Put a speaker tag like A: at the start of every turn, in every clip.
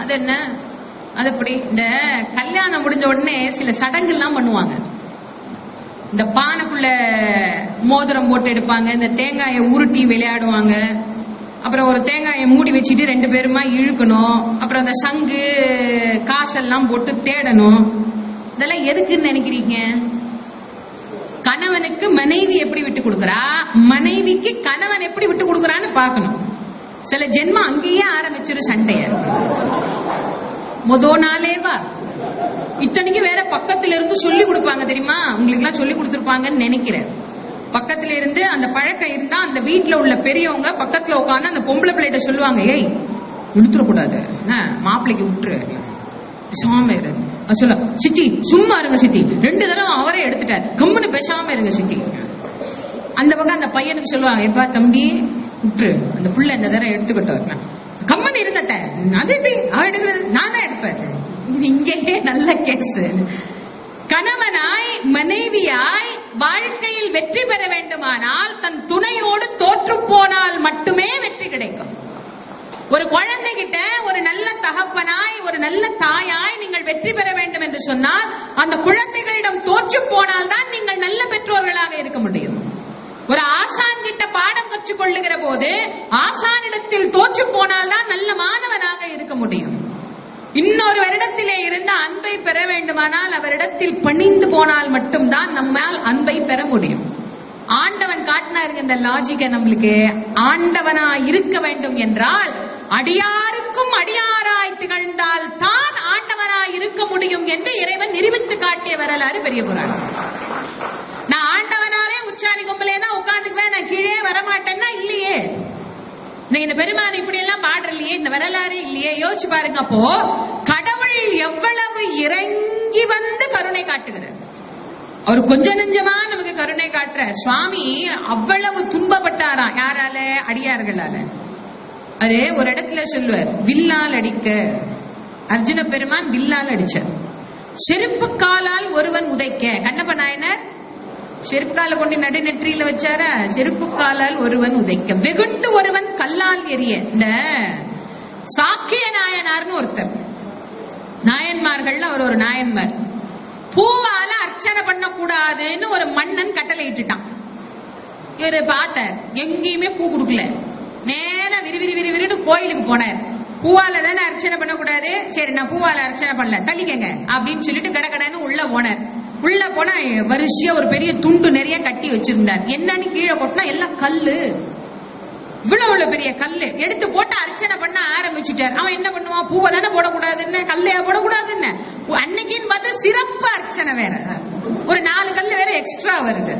A: அது என்ன அது எப்படி இந்த கல்யாணம் முடிஞ்ச உடனே சில சடங்குலாம் பண்ணுவாங்க. இந்த பானைக்குள்ள மோதிரம் போட்டு எடுப்பாங்க இந்த தேங்காயை உருட்டி விளையாடுவாங்க. அப்புறம் ஒரு தேங்காயை மூடி வச்சுட்டு ரெண்டு பேருமா இழுக்கணும். அப்புறம் அந்த சங்கு காசெல்லாம் போட்டு தேடணும். இதெல்லாம் எதுக்குன்னு நினைக்கிறீங்க? கணவனுக்கு மனைவி எப்படி விட்டு கொடுக்குறா? மனைவிக்கு கணவன் எப்படி விட்டு கொடுக்குறான்னு பார்க்கணும். சில ஜென்மம் அங்கேயே ஆரம்பிச்சிரு சண்டைய. மொத நாளேவா இத்தனைக்கு வேற பக்கத்துல இருந்து சொல்லி கொடுப்பாங்க தெரியுமா? உங்களுக்கு எல்லாம் சொல்லி கொடுத்துருப்பாங்கன்னு நினைக்கிறேன். பக்கத்துல இருந்து அந்த பழக்கம் இருந்தா அந்த வீட்டுல உள்ள பெரியவங்க பக்கத்துல உட்காந்து அந்த பொம்பளை பிள்ளைகிட்ட சொல்லுவாங்க ஏய் இழுத்துடக்கூடாது மாப்பிள்ளைக்கு விட்டுரு பேசாம இரு. சொல்ல சித்தி சும்மா இருங்க சித்தி. ரெண்டு தடவை அவரே எடுத்துட்டார். கம்முன்னு பேசாம இருங்க சித்தி. அந்த பக்கம் அந்த பையனுக்கு சொல்லுவாங்க எப்பா தம்பி விட்டுரு அந்த புள்ள இந்த தடவை எடுத்துக்கிட்டோம் கம்மன் இருங்கட்ட அது எப்படி? அவ எடுக்கிறது? நான் தான் எடுப்பேன். இது இங்கே நல்ல கேஸ் கணவனாய் மனைவியாய் வாழ்க்கையில் வெற்றி பெற வேண்டுமானால் தன் துணையோடு தோற்று போனால் மட்டுமே வெற்றி கிடைக்கும். ஒரு குழந்தைகிட்ட ஒரு நல்ல தகப்பனாய் ஒரு நல்ல தாயாய் நீங்கள் வெற்றி பெற வேண்டும் என்று சொன்னால் அந்த குழந்தைகளிடம் தோற்று போனால் தான் நீங்கள் நல்ல பெற்றோர்களாக இருக்க முடியும். ஒரு ஆசான் கிட்ட பாடம் கற்றுக் கொள்ளுகிற போது ஆசானிடத்தில் தோற்று போனால் தான் நல்ல மாணவனாக இருக்க முடியும். இன்னொரு வருடத்திலே இருந்த அன்பை பெற வேண்டுமானால் அவரிடத்தில் பணிந்து போனால் மட்டும்தான் நம்மால் அன்பை பெற முடியும். ஆண்டவன் காட்டினாருங்க இந்த லாஜிக்கை நம்மளுக்கு ஆண்டவனா இருக்க வேண்டும் என்றால் அடியாருக்கும் அடியாராய் திகழ்ந்தால் தான் ஆண்டவனாய் இருக்க முடியும் என்று இறைவன் நிரூபித்து காட்டிய வரலாறு பெரிய புராணம். நான் ஆண்டவனாவே உச்சாணி கும்பலே தான் உட்காந்துக்குவேன் நான் கீழே வரமாட்டேன்னா இல்லையே. நீ இந்த பெருமான் இப்படி எல்லாம் பாடுறலையே இந்த வரலாறு இல்லையே? யோசிச்சு பாருங்க அப்போ கடவுள் எவ்வளவு இறங்கி வந்து கருணை காட்டுகிறார். அவர் கொஞ்ச நெஞ்சமா நமக்கு கருணை காட்டுற சுவாமி அவ்வளவு துன்பப்பட்டாராம் யாரால? அடியார்களால. அது ஒரு இடத்துல சொல்லுவார் வில்லால் அடிக்க. அர்ஜுன பெருமான் வில்லால் அடிச்சார். செருப்பு காலால் ஒருவன் உதைக்க. கண்ணப்ப நாயனர் செருப்பு கால கொண்டு நடுநெற்றியில வச்சாரா? செருப்பு காலால் ஒருவன் உதைக்க. வெகுண்டு ஒருவன் கல்லால் எரிய. இந்த சாக்கிய நாயனார்னு ஒருத்தர். நாயன்மார்கள்ல அவர் ஒரு நாயன்மார். பூவால அர்ச்சனை பண்ண கூடாதுன்னு ஒரு மன்னன் கட்டளை இட்டுட்டான். இவர் பார்த்த எங்கேயுமே பூ கொடுக்கல. நேர விறுவிறு விறுவிறுன்னு கோயிலுக்கு போனார். பூவால தானே அர்ச்சனை பண்ணக்கூடாது? சரி நான் பூவால அர்ச்சனை பண்ணல. தள்ளிக்கங்க. அப்படின்னு சொல்லிட்டு கடகடன்னு உள்ள போனார். உள்ள போனா வரிசையா ஒரு பெரிய துண்டு நிறைய கட்டி வச்சிருந்தார். என்னன்னு கீழே கொட்டினா எல்லாம் கல்லு. இவ்வளவு இவ்வளவு பெரிய கல்லு. எடுத்து போட்டு அர்ச்சனை பண்ண ஆரம்பிச்சுட்டார். அவன் என்ன பண்ணுவான்? பூவை தானே போடக்கூடாதுன்னு? கல்லையா போடக்கூடாதுன்னு? அன்னைக்குன்னு பார்த்து சிறப்பு அர்ச்சனை வேற. ஒரு நாலு கல்லு வேற எக்ஸ்ட்ரா வருது.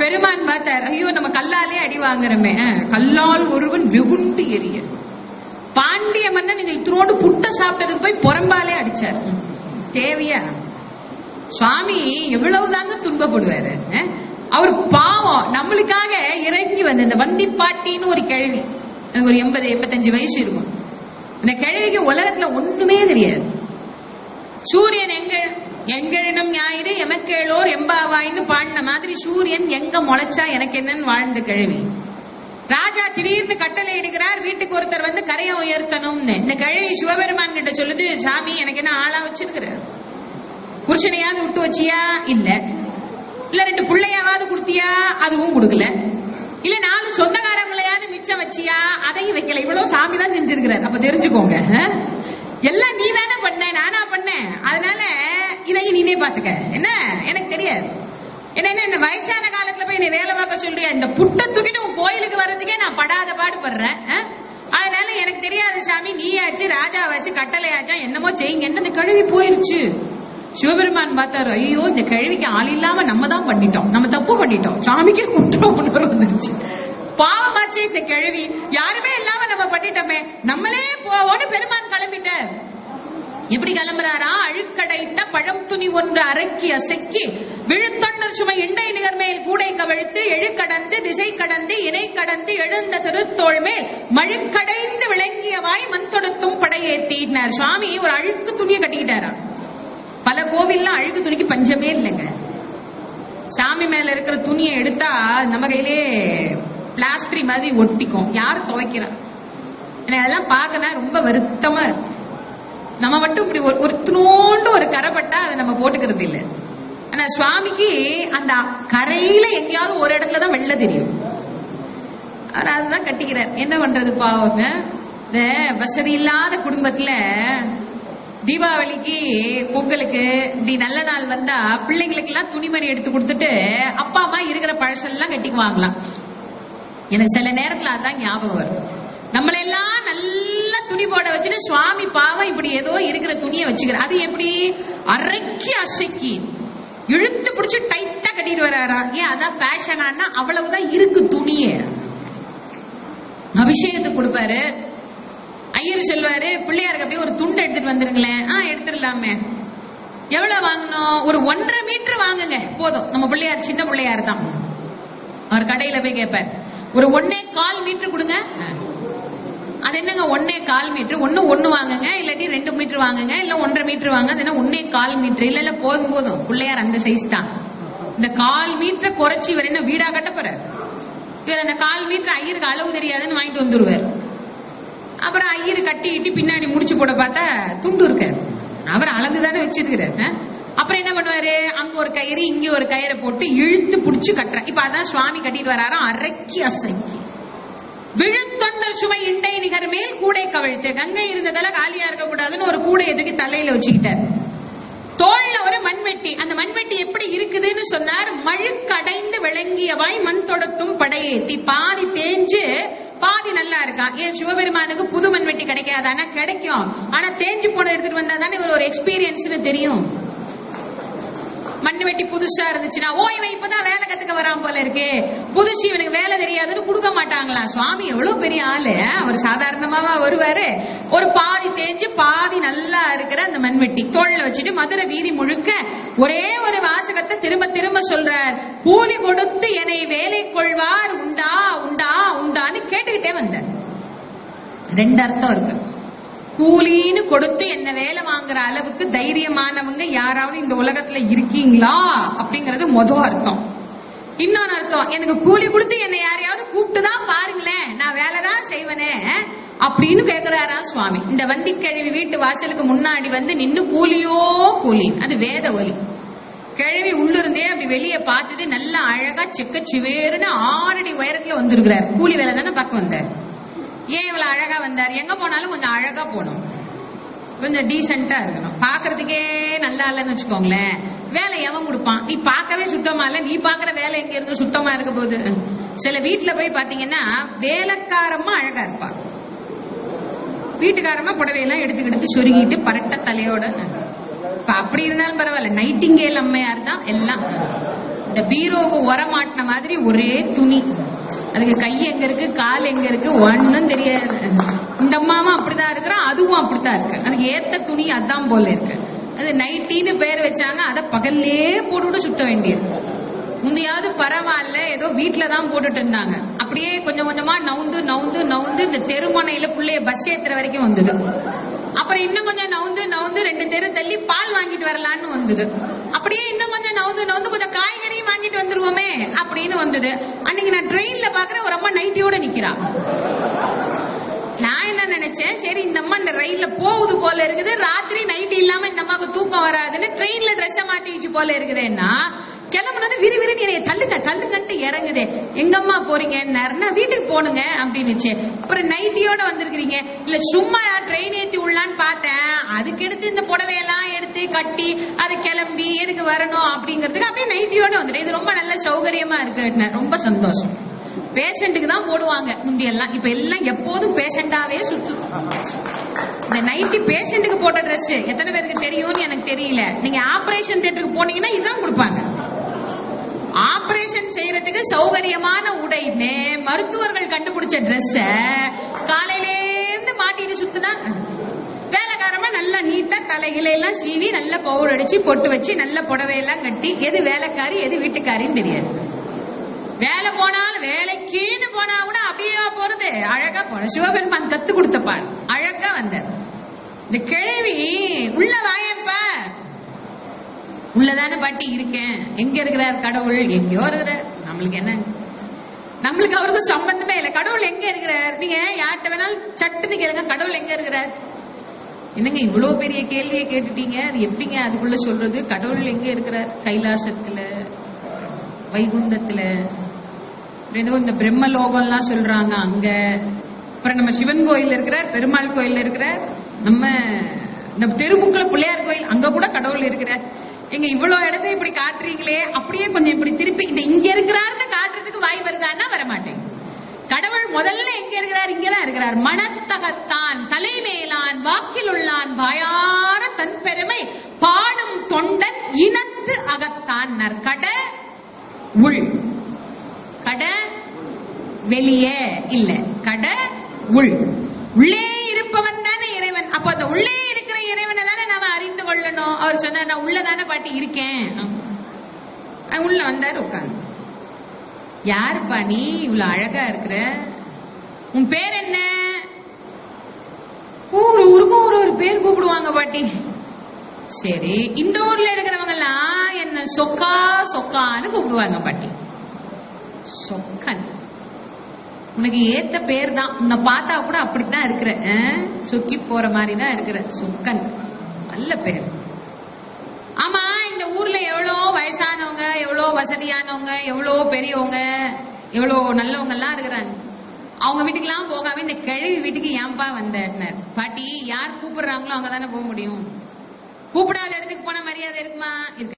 A: பெருமான் பார்த்தார் ஐயோ நம்ம கல்லாலே அடி வாங்குறமே. கல்லால் ஒருவன் வெகுண்டு எரிய பாண்டிய மன்னன் இந்த இத்தனோடு புட்டை சாப்பிட்டதுக்கு போய் புறம்பாலே அடிச்சார். தேவையா? சுவாமி எவ்வளவுதாங்க துன்பப்படுவாரு அவர் பாவம் நம்மளுக்காக இறங்கி வந்து இந்த வந்தி பாட்டின்னு ஒரு கிழவி எனக்கு ஒரு எண்பது எண்பத்தஞ்சு வயசு இருக்கும். இந்த கிழவிக்கு உலகத்துல ஒண்ணுமே தெரியாது. சூரியன் எங்க எங்கெழும் ஞாயிறு எமக்கேளோர் எம்பாவாயின்னு பாடின மாதிரி சூரியன் எங்க முளைச்சா எனக்கு என்னன்னு வாழ்ந்த கிழவி ராஜா திடீர்னு கட்டளை எடுக்கிறார் வீட்டுக்கு ஒருத்தர் வந்து கரையை உயர்த்தணும்னு. இந்த கிழவி சிவபெருமான் கிட்ட சொல்லுது சாமி எனக்கு என்ன ஆளா வச்சிருக்கிறார்? புருஷனையாவது விட்டு வச்சியா? இல்ல. இல்ல ரெண்டு பிள்ளையாவது கொடுத்தியா? அதுவும் கொடுக்கல. இல்ல நாலு சொந்தக்காரங்களையாவது மிச்சம் வச்சியா? அதையும் வைக்கல. இவ்வளவு சாமி தான் செஞ்சிருக்கிறார். அப்ப தெரிஞ்சுக்கோங்க எல்லாம் நீ தானே பண்ண நானா பண்ணேன் அதனால இதையும் நீனே பாத்துக்க. என்ன? எனக்கு தெரியாது. என்ன என்ன வயசான காலத்துல போய் என்னை வேலை பார்க்க சொல்றியா? இந்த புட்டை தூக்கிட்டு உன் கோயிலுக்கு வர்றதுக்கே நான் படாத பாடுபடுறேன் அதனால எனக்கு தெரியாது சாமி. நீயாச்சு ராஜாவாச்சு கட்டளையாச்சா என்னமோ செய்யுங்கன்னு இந்த கழுவி போயிருச்சு. சிவபெருமான் பார்த்தாரு ஐயோ இந்த கேள்விக்கு ஆள் இல்லாம நம்ம தான் பண்ணிட்டோம். நம்ம தப்பு பண்ணிட்டோம். சாமிக்கே குற்றம் உணர்வு வந்துருச்சு. பாவமாச்சு இந்த கிழவி யாருமே இல்லாம நம்ம பண்ணிட்டோமே. நம்மளே போவோன்னு பெருமான் கிளம்பிட்டார். எப்படி கிளம்புறாரா? அழுக்கடைத்த பழம் துணி ஒன்று அரக்கி அசைக்கி விழுத்தொண்டர் சுமை இண்டை நிகர் மேல் கூடை கவிழ்த்து எழுக்கடந்து திசை கடந்து இணை கடந்து எழுந்த திருத்தோள் மேல் மழுக்கடைந்து விளங்கியவாய் மண் தொடுத்தும் படையேற்றினார். சுவாமி ஒரு அழுக்கு துணியை கட்டிக்கிட்டாரா? பல கோவில்லாம் அழுக்கு துணிக்கு பஞ்சமே இல்லைங்க. சாமி மேல இருக்கிற துணியை எடுத்தா நம்ம கையிலே பிளாஸ்டரி மாதிரி ஒட்டிக்கும். யார் துவைக்கிறா? எனக்கு அதெல்லாம் பார்க்கனா ரொம்ப வருத்தமா இருக்கு. நம்ம மட்டும் இப்படி ஒரு ஒரு துணோண்டு ஒரு கரைப்பட்டா அதை நம்ம போட்டுக்கிறது இல்லை. ஆனா சுவாமிக்கு அந்த கரையில எங்கேயாவது ஒரு இடத்துல தான் வெள்ள தெரியும். அவர் அதுதான் கட்டிக்கிறார். என்ன பண்றது பாவங்க இந்த வசதி இல்லாத குடும்பத்துல தீபாவளிக்கு பொங்கலுக்கு இப்படி நல்ல நாள் வந்தா பிள்ளைங்களுக்கு எல்லாம் துணிமணி எடுத்து கொடுத்துட்டு அப்பா அம்மா இருக்கிற பழசெல்லாம் கட்டிக்குவாங்களாம் எனக்கு சில நேரத்துல அதான் ஞாபகம் வரும். நம்மளெல்லாம் நல்லா துணி போட வச்சுட்டு சுவாமி பாவம் இப்படி ஏதோ இருக்கிற துணியை வச்சுக்கிற அது எப்படி? அரைக்கி அசைக்கி. இழுத்து பிடிச்சி டைட்டா கட்டிட்டு வராரா? ஏன் அதான் ஃபேஷனானா அவ்வளவுதான் இருக்கு துணியே. அபிஷேகத்துக்கு கொடுப்பாரு. ஐயர் சொல்வாரு பிள்ளையாருக்கு அப்படியே ஒரு துண்டு எடுத்துட்டு வந்துருங்களேன். ஆ எடுத்துடலாமே. எவ்வளவு வாங்கணும்? ஒரு ஒன்றரை மீட்டர் வாங்குங்க. போதும் நம்ம பிள்ளையார் சின்ன பிள்ளையார் தான். அவர் கடையில போய் கேட்பார் ஒரு ஒன்னே கால் மீட்டர் கொடுங்க. அது என்னங்க ஒன்னே கால் மீட்டர் ஒன்னு ஒன்னு வாங்குங்க இல்லாட்டி ரெண்டு மீட்டர் வாங்குங்க இல்ல ஒன்றரை மீட்டர் வாங்க அது என்ன ஒன்னே கால் மீட்டர் இல்ல இல்ல போதும் போதும். பிள்ளையார் அந்த சைஸ் தான். இந்த கால் மீட்டரை குறைச்சி இவர் என்ன வீடா கட்ட இவர் அந்த கால் மீட்டர் ஐயருக்கு அளவு தெரியாதுன்னு வாங்கிட்டு வந்துருவார். அப்புறம் ஐயர் கட்டிக்கிட்டு பின்னாடி முடிச்சு போட பார்த்தா துண்டு இருக்காரு அவர் அளந்து தானே வச்சிருக்கிறார் அப்புறம் என்ன பண்ணுவாரு? அங்க ஒரு கயிறு இங்க ஒரு கயிறை போட்டு இழுத்து புடிச்சு கட்டுற இப்ப அதான் சுவாமி கட்டிட்டு வராரோ? அரைக்கி அசங்கி விழுத்தொண்டர் சுமை இண்டை நிகர் மேல் கூடை கவிழ்த்து. கங்கை இருந்ததால காலியா இருக்க கூடாதுன்னு ஒரு கூடையை தூக்கி தலையில வச்சுக்கிட்டார். தோல்ல ஒரு மண்வெட்டி. அந்த மண்வெட்டி எப்படி இருக்குதுன்னு சொன்னார். மழுக்கடைந்து விளங்கியவாய் மண் தொடத்தும் படையேத்தி. பாதி தேஞ்சு பாதி நல்லா இருக்கா? ஏன் சிவபெருமானுக்கு புது மண்வெட்டி கிடைக்காதானா? கிடைக்கும். ஆனா தேஞ்சு போன எடுத்துட்டு வந்தா தானே ஒரு எக்ஸ்பீரியன்ஸ்னு தெரியும். மண்ணு வெட்டி புதுசா இருந்துச்சுன்னா ஓ இவன் இப்பதான் வேலை கத்துக்க வரான் போல இருக்கே. புதுசு இவனுக்கு வேலை தெரியாதுன்னு கொடுக்க மாட்டாங்களா சுவாமி எவ்வளவு பெரிய ஆளு அவர் சாதாரணமாவா வருவாரு? ஒரு பாதி தேஞ்சு பாதி நல்லா இருக்கிற அந்த மண்வெட்டி தோல்ல வச்சுட்டு மதுரை வீதி முழுக்க ஒரே ஒரு வாசகத்தை திரும்ப திரும்ப சொல்றார். கூலி கொடுத்து என்னை வேலை கொள்வார் உண்டா உண்டா உண்டான்னு கேட்டுக்கிட்டே வந்தார். ரெண்டு அர்த்தம் இருக்கு. கூலின்னு கொடுத்து என்ன வேலை வாங்குற அளவுக்கு தைரியமானவங்க யாராவது இந்த உலகத்துல இருக்கீங்களா? அப்படிங்கறது மொதல் அர்த்தம். இன்னொன்னு அர்த்தம் எனக்கு கூலி கொடுத்து என்னை யாரையாவது கூப்பிட்டு தான் பாருங்களேன் நான் வேலை தான் செய்வனே அப்படின்னு கேக்குறாரா சுவாமி. இந்த வந்திக்கிழவி வீட்டு வாசலுக்கு முன்னாடி வந்து நின்னு கூலியோ கூலி அது வேத ஒலி. கிழவி உள்ளிருந்தே அப்படி வெளியே பார்த்தது நல்லா அழகா செக்க சிவேருன்னு ஆறடி உயரத்துல வந்திருக்கிறார். கூலி வேலை தானே பார்க்க வந்தார்? ஏன் இவ்வளவு அழகா வந்தார்? எங்க போனாலும் கொஞ்சம் அழகா போகணும். கொஞ்சம் டீசெண்டா இருக்கணும். பாக்குறதுக்கே நல்லா இல்லைன்னு வச்சுக்கோங்களேன். வேலை எவன் கொடுப்பான்? நீ பார்க்கவே சுத்தமா இல்ல. நீ பாக்குற வேலை எங்க இருந்து சுத்தமா இருக்க போகுது? சில வீட்டுல போய் பாத்தீங்கன்னா வேலைக்காரமா அழகா இருப்பா வீட்டுக்காரமா புடவையெல்லாம் எடுத்து எடுத்து சொருகிட்டு பரட்ட தலையோட இப்ப அப்படி இருந்தாலும் பரவாயில்ல. நைட்டிங்கேல் அம்மையார் தான் எல்லாம். இந்த பீரோவுக்கு உரமாட்டின மாதிரி ஒரே துணி. அதுக்கு கை எங்க இருக்கு கால் எங்க இருக்கு ஒன்னும் தெரியாது. இந்த அம்மாவும் அப்படிதான் இருக்கிறான் அதுவும் அப்படித்தான் இருக்கு. அதுக்கு ஏத்த துணி அதான் போல இருக்கு. அது நைட்டின்னு பேர் வச்சாங்க அதை பகல்லே போட்டுவிட்டு சுட்ட வேண்டியது. முந்தையாவது பரவாயில்ல ஏதோ வீட்டுலதான் தான் போட்டுட்டு இருந்தாங்க. அப்படியே கொஞ்சம் கொஞ்சமா நவுந்து நவுந்து நவுந்து இந்த தெருமனையில புள்ளைய பஸ் ஏத்துற வரைக்கும் வந்தது. அப்புறம் இன்னும் கொஞ்சம் நவுந்து நவுந்து ரெண்டு தெரு தள்ளி பால் வாங்கிட்டு வரலான்னு வந்தது. அப்படியே இன்னும் கொஞ்சம் நவுந்து நவுந்து கொஞ்சம் காய்கறியும் வாங்கிட்டு வந்துருவோமே அப்படின்னு வந்தது. அன்னைக்கு நான் ட்ரெயின்ல பாக்குறேன் ஒரு அம்மா நைட்டியோட நிக்கிறா. என்ன நினைச்சேன்? சரி இந்த அம்மா இந்த ரயில்ல போகுது போல இருக்குது. ராத்திரி நைட் இல்லாம இந்த அம்மாவுக்கு தூக்கம் வராதுன்னு ட்ரெயின்ல ட்ரெஸ் வச்சு போல இருக்குதுன்னா கிளம்புனது விறு விறுன்னு என்னைய தள்ளுங்க தள்ளுங்கன்ட்டு இறங்குதே. எங்க அம்மா போறீங்கன்னாருன்னா வீட்டுக்கு போனுங்க அப்படின்னுச்சு. அப்புறம் நைட்டியோட வந்திருக்கிறீங்க. இல்ல சும்மா ட்ரெயின் ஏத்தி உள்ளான்னு பார்த்தேன். அதுக்கு எடுத்து இந்த புடவையெல்லாம் எடுத்து கட்டி அதை கிளம்பி எதுக்கு வரணும்? அப்படிங்கிறதுக்கு அப்படியே நைட்டியோட வந்துட்டு இது ரொம்ப நல்ல சௌகரியமா இருக்கு ரொம்ப சந்தோஷம். பேஷண்ட்டுக்கு தான் போடுவாங்க. முந்தி எல்லாம் இப்ப எல்லாம் எப்போதும் பேஷண்டாவே சுத்து. இந்த நைட்டி பேஷண்ட்டுக்கு போட்ட ட்ரெஸ் எத்தனை பேருக்கு தெரியும்னு எனக்கு தெரியல. நீங்க ஆபரேஷன் தியேட்டருக்கு போனீங்கன்னா இதான் கொடுப்பாங்க. ஆபரேஷன் செய்யறதுக்கு சௌகரியமான உடைன்னு மருத்துவர்கள் கண்டுபிடிச்ச Dress காலையிலே இருந்து மாட்டிட்டு சுத்துனா வேலைக்காரமா நல்லா நீட்டா தலையில எல்லாம் சீவி நல்ல பவுடர் அடிச்சு பொட்டு வச்சு நல்ல புடவையெல்லாம் கட்டி எது வேலைக்காரி எது வீட்டுக்காரின்னு தெரியாது. வேலை போனாலும் வேலைக்குன்னு போனா கூட அப்படியே போறது. அழகா போன சிவபெருமான் கத்து கொடுத்த பாடு அழகா வந்தார் இந்த கிழவி உள்ள வாயப்பா. உள்ளதானே பாட்டி இருக்கேன். எங்க இருக்கிறார் கடவுள்? எங்கேயோ இருக்கிறார். நம்மளுக்கு என்ன? நம்மளுக்கு அவருக்கும் சம்பந்தமே இல்லை. கடவுள் எங்க இருக்கிறார்? நீங்க யார்கிட்ட வேணாலும் சட்டுன்னு கேளுங்க. கடவுள் எங்க இருக்கிறார்? என்னங்க இவ்வளவு பெரிய கேள்வியை கேட்டுட்டீங்க? அது எப்படிங்க அதுக்குள்ள சொல்றது? கடவுள் எங்க இருக்கிறார்? கைலாசத்துல வைகுந்தத்துல ஏதோ இந்த பிரம்ம லோகம்லாம் சொல்றாங்க. அங்க அப்புறம் நம்ம சிவன் கோயில் இருக்கிறார் பெருமாள் கோயில் இருக்கிறார் நம்ம நம்ம தெருமுக்குல பிள்ளையார் கோயில் அங்க கூட கடவுள் இருக்கிறார். எங்க இவ்வளவு இடத்த இப்படி காட்டுறீங்களே அப்படியே கொஞ்சம் இப்படி திருப்பி இந்த இங்க இருக்கிறாருன்னு காட்டுறதுக்கு வாய் வருதான்னா வர கடவுள் முதல்ல எங்க இருக்கிறார்? இங்கதான் இருக்கிறார். மனத்தகத்தான் தலைமேலான் வாக்கில் உள்ளான் வாயார தன் பெருமை பாடும் தொண்டன் இனத்து அகத்தான் நற்கட உள். கட வெளியே இல்ல. கட உள். உள்ளே இருப்பவன் தானே இறைவன். அப்ப அந்த உள்ளே இருக்கிற இறைவனை தானே நாம அறிந்து கொள்ளணும். அவர் சொன்னார் நான் உள்ளதான பாட்டி இருக்கேன். உள்ள வந்தாரு உட்காந்து யாருப்பா நீ? இவ்வளவு அழகா இருக்கிற. உன் பேர் என்ன? ஊர் ஊருக்கும் ஒரு ஒரு பேர் கூப்பிடுவாங்க பாட்டி. சரி இந்த ஊர்ல இருக்கிறவங்க எல்லாம் என்ன சொக்கா சொக்கான்னு கூப்பிடுவாங்க பாட்டி. சொக்கன். உனக்கு ஏத்த பேர் தான் உன்னை பார்த்தா கூட அப்படித்தான் இருக்கிற சொக்கி போற மாதிரி தான் இருக்கிற சொக்கன். நல்ல பேர். ஆமா இந்த ஊர்ல எவ்வளோ வயசானவங்க எவ்வளோ வசதியானவங்க எவ்வளோ பெரியவங்க எவ்வளோ நல்லவங்க எல்லாம் இருக்கிறாங்க. அவங்க வீட்டுக்கெல்லாம் போகாம இந்த கிழவி வீட்டுக்கு ஏன்பா வந்தார் பாட்டி யார் கூப்பிடுறாங்களோ அங்க தானே போக முடியும். கூப்பிடாத இடத்துக்கு போன மரியாதை இருக்குமா? இருக்கு